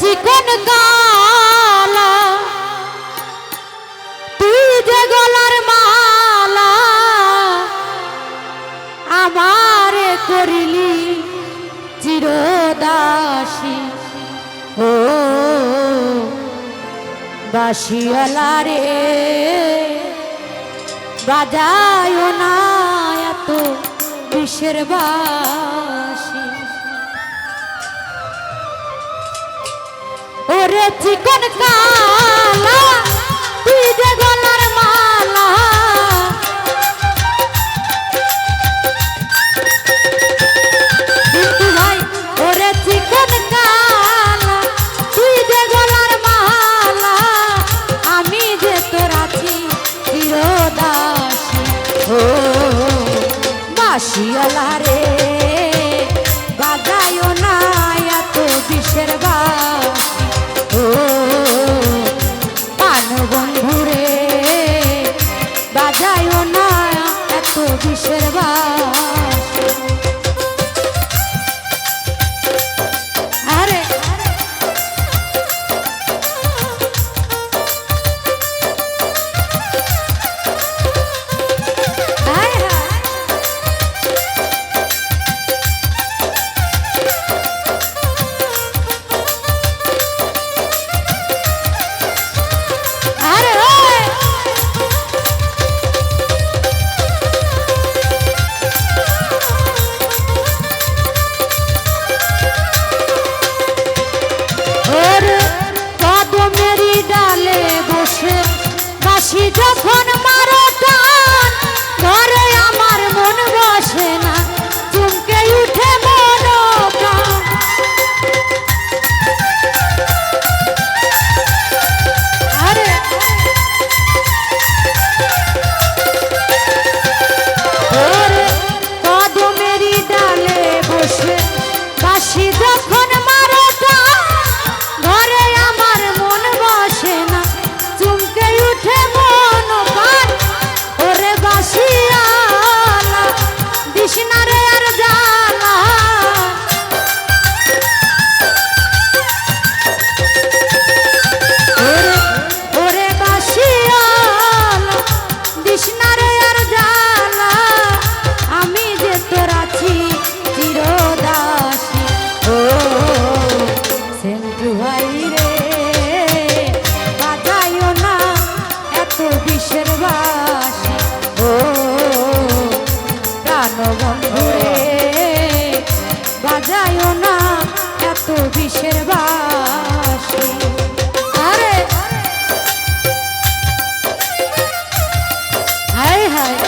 চিকন গালা? তুই যে গলার মালা আমার করিলি চিরদাসী। ও বাসিয়ালা রে বাজায় না এত বিশ্বের বা ওরে চিকন কালা। তুই যে は。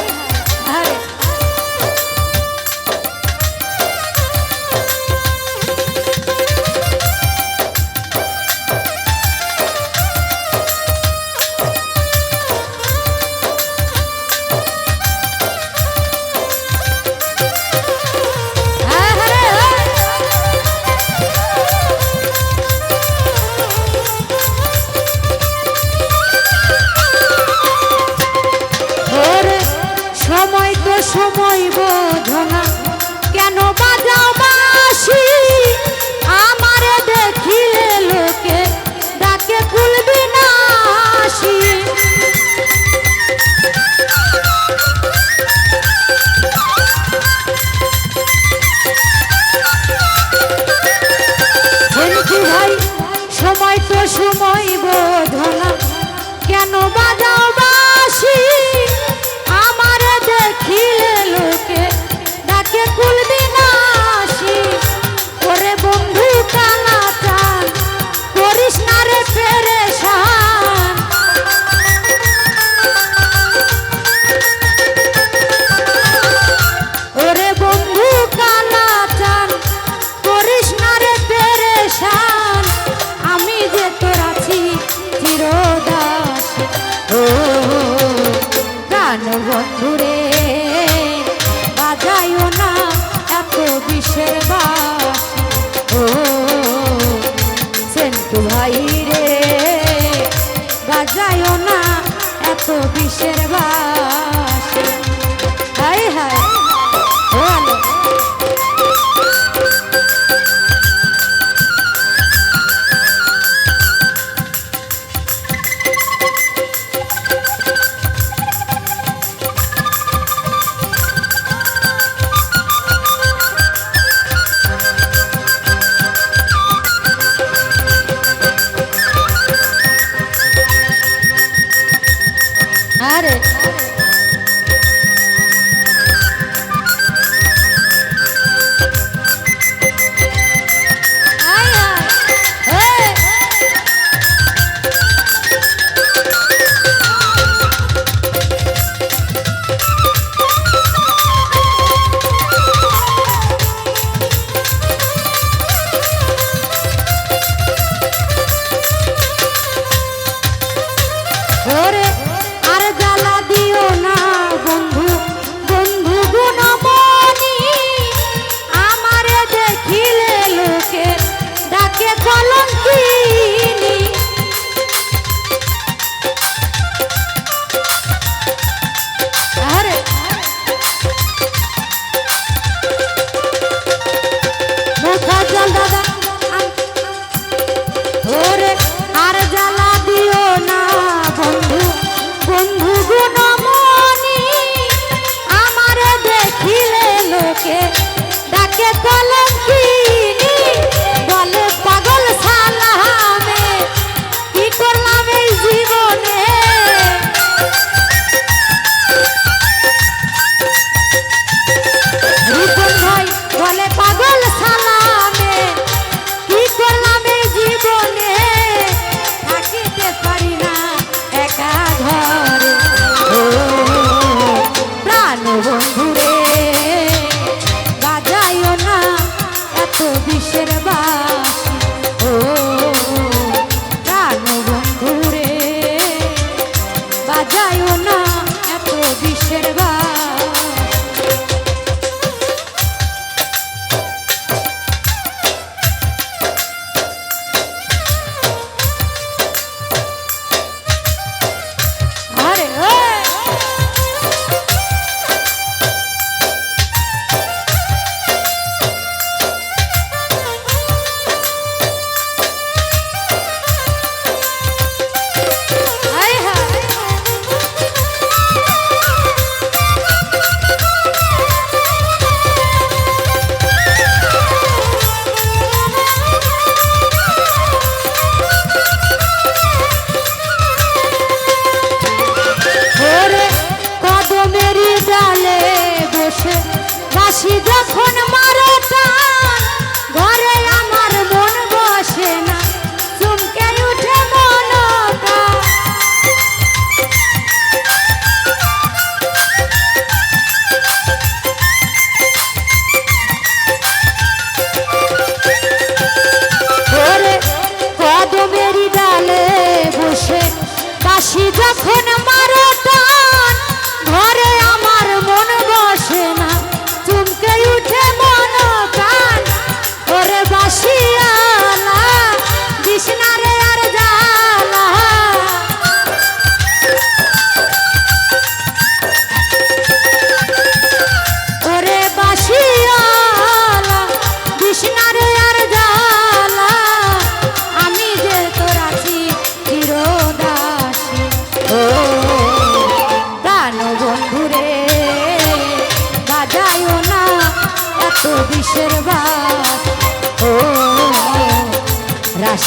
গাছের বাস ও সেন্টু ভাই রে গাজায় না এত বিষের বাস। யாரு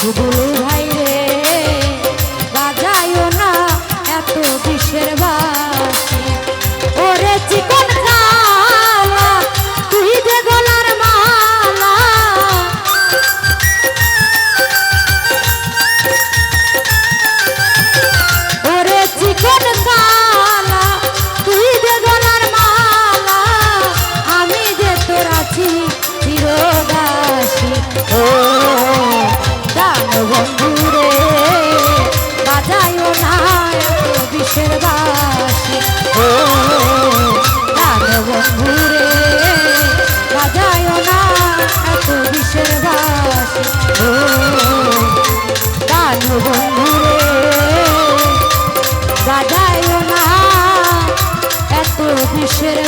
Oh, এত বিষের বাস। ও কানু বন্ধু রে না এত বিষের